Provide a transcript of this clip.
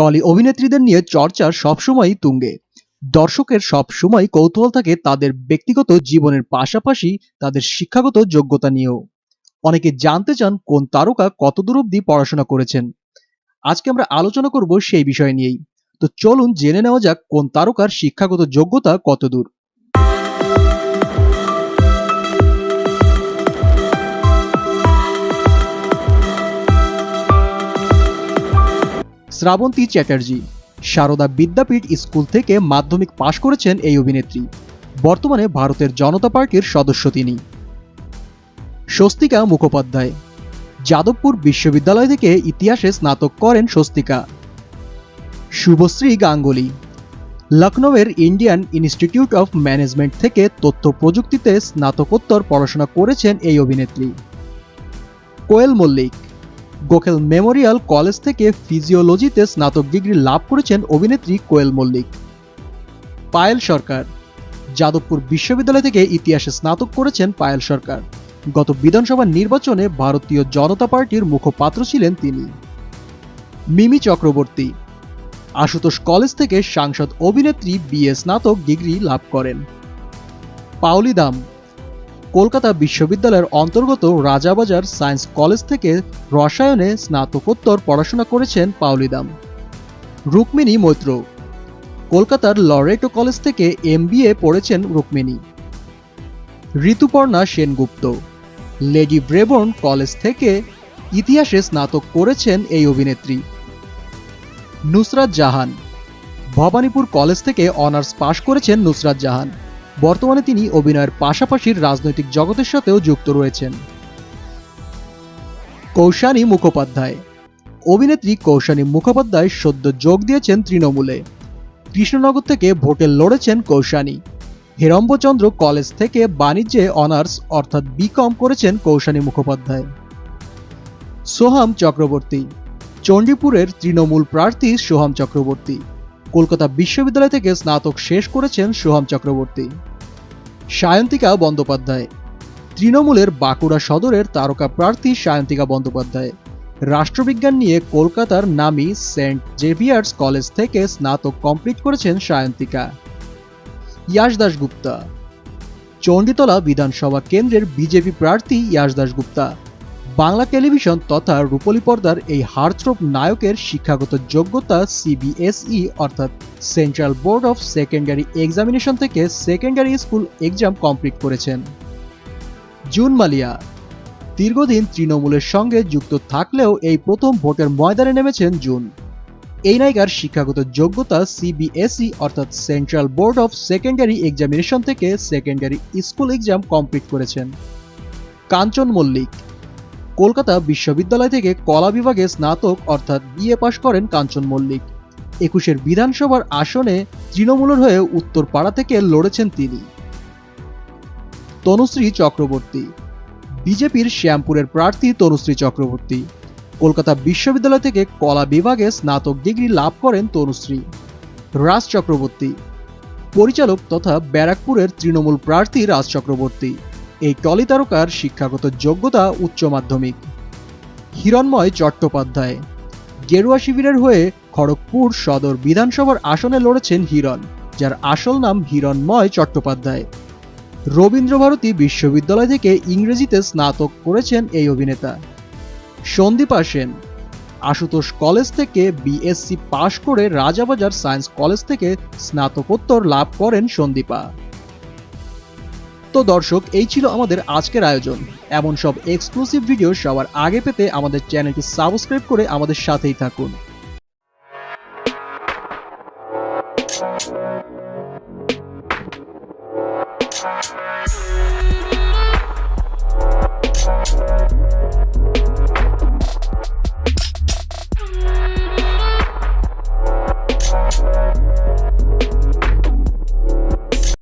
Trolley অভিনেত্রীদের নিয়ে চর্চা সবসময়ই তুঙ্গে। দর্শকের সব সময় কৌতূহল থাকে তাদের ব্যক্তিগত জীবনের পাশাপাশি তাদের শিক্ষাগত যোগ্যতা নিয়েও। অনেকে জানতে চান কোন তারকা কতদূর অবধি পড়াশোনা করেছেন। আজকে আমরা আলোচনা করব সেই বিষয় নিয়েই। তো চলুন জেনে নেওয়া যাক কোন তারকার শিক্ষাগত যোগ্যতা কতদূর। শ্রাবন্তী চ্যাটার্জি। সারদা বিদ্যাপীঠ স্কুল থেকে মাধ্যমিক পাশ করেছেন এই অভিনেত্রী। বর্তমানে ভারতের জনতা পার্টির সদস্য তিনি। স্বস্তিকা মুখোপাধ্যায়। যাদবপুর বিশ্ববিদ্যালয় থেকে ইতিহাসে স্নাতক করেন স্বস্তিকা। শুভশ্রী গাঙ্গুলি। লখনৌয়ের ইন্ডিয়ান ইনস্টিটিউট অফ ম্যানেজমেন্ট থেকে তথ্য প্রযুক্তিতে স্নাতকোত্তর পড়াশোনা করেছেন এই অভিনেত্রী। কোয়েল মল্লিক। গোখেল মেমোরিয়াল কলেজ থেকে ফিজিওলজিতে স্নাতক ডিগ্রি লাভ করেছেন অভিনেত্রী কোয়েল মল্লিক। পায়েল সরকার, যাদবপুর বিশ্ববিদ্যালয় থেকে ইতিহাসে স্নাতক করেছেন পায়েল সরকার। গত বিধানসভা নির্বাচনে ভারতীয় জনতা পার্টির মুখপাত্র ছিলেন তিনি। মিমি চক্রবর্তী, আশুতোষ কলেজ থেকে সাংসদ অভিনেত্রী বিএ স্নাতক ডিগ্রি লাভ করেন। পাওলি দাম কলকাতা বিশ্ববিদ্যালয়ের অন্তর্গত রাজাবাজার সায়েন্স কলেজ থেকে রসায়নে স্নাতকোত্তর পড়াশোনা করেছেন পাওলিদাম। রুক্মিণী মৈত্র। কলকাতার লরেটো কলেজ থেকে এমবিএ পড়েছেন Rukmini. Rituparna Sengupta. Lady Brabourne college থেকে ইতিহাসে স্নাতক করেছেন এই অভিনেত্রী। নুসরাত জাহান। ভবানীপুর কলেজ থেকে অনার্স পাশ করেছেন নুসরাত জাহান। বর্তমানে তিনি অভিনয়ের পাশাপাশি রাজনৈতিক জগতের সাথেও যুক্ত রয়েছেন। কৌশানী মুখোপাধ্যায়। অভিনেত্রী কৌশানী মুখোপাধ্যায় সদ্য যোগ দিয়েছেন তৃণমূলে। কৃষ্ণনগর থেকে ভোটে লড়েছেন কৌশানী। হিরম্বচন্দ্র কলেজ থেকে বাণিজ্যে অনার্স অর্থাৎ বিকম করেছেন কৌশানী মুখোপাধ্যায়। সোহাম চক্রবর্তী। চণ্ডীপুরের তৃণমূল প্রার্থী সোহাম চক্রবর্তী। কলকাতা বিশ্ববিদ্যালয় থেকে স্নাতক শেষ করেছেন সোহাম চক্রবর্তী। সায়ন্তিকা বন্দ্যোপাধ্যায়। তৃণমূলের বাঁকুড়া সদরের তারকা প্রার্থী সায়ন্তিকা বন্দ্যোপাধ্যায়। রাষ্ট্রবিজ্ঞান নিয়ে কলকাতার নামি সেন্ট জেভিয়ার্স কলেজ থেকে স্নাতক কমপ্লিট করেছেন সায়ন্তিকা। ইয়াশ দাশগুপ্তা। চণ্ডীতলা বিধানসভা কেন্দ্রের বিজেপি প্রার্থী ইয়াশ দাশগুপ্তা। বাংলা টেলিভিশন তথা রূপলী পর্দার এই হার্থ্রোপ নায়কের শিক্ষাগত যোগ্যতা সিবিএসই, অর্থাৎ central board of secondary examination থেকে সেকেন্ডারি স্কুল এক্সাম কমপ্লিট করেছেন। জুন মালিয়া। দীর্ঘদিন তৃণমূলের সঙ্গে যুক্ত থাকলেও এই প্রথম ভোটের ময়দানে নেমেছেন জুন। এই নায়িকার শিক্ষাগত যোগ্যতা সিবিএসই, অর্থাৎ central board of secondary examination থেকে সেকেন্ডারি স্কুল এক্সাম কমপ্লিট করেছেন। কাঞ্চন মল্লিক। কলকাতা বিশ্ববিদ্যালয় থেকে কলা বিভাগে স্নাতক অর্থাৎ বিএ পাশ করেন কাঞ্চন মল্লিক। একুশের বিধানসভার আসনে তৃণমূলের হয়ে উত্তরপাড়া থেকে লড়েছেন তিনি। তনুশ্রী চক্রবর্তী। বিজেপির শ্যামপুরের প্রার্থী তনুশ্রী চক্রবর্তী। কলকাতা বিশ্ববিদ্যালয় থেকে কলা বিভাগে স্নাতক ডিগ্রি লাভ করেন তনুশ্রী। রাজ চক্রবর্তী। পরিচালক তথা ব্যারাকপুরের তৃণমূল প্রার্থী রাজ চক্রবর্তী। এই টলি তারকার শিক্ষাগত যোগ্যতা উচ্চ মাধ্যমিক। হিরণময় চট্টোপাধ্যায়, গেরুয়া শিবিরের হয়ে খড়গপুর সদর বিধানসভার আসনে লড়েছেন হিরণ, যার আসল নাম হিরণময় চট্টোপাধ্যায়। রবীন্দ্রভারতী বিশ্ববিদ্যালয় থেকে ইংরেজিতে স্নাতক করেছেন এই অভিনেতা। সন্দীপা সেন, আশুতোষ কলেজ থেকে বিএসসি পাশ করে রাজাবাজার সায়েন্স কলেজ থেকে স্নাতকোত্তর লাভ করেন সন্দীপা। তো দর্শক, এই ছিল আমাদের আজকের আয়োজন এমন সব এক্সক্লুসিভ ভিডিও সবার আগে পেতে আমাদের চ্যানেলটি সাবস্ক্রাইব করে আমাদের সাথেই থাকুন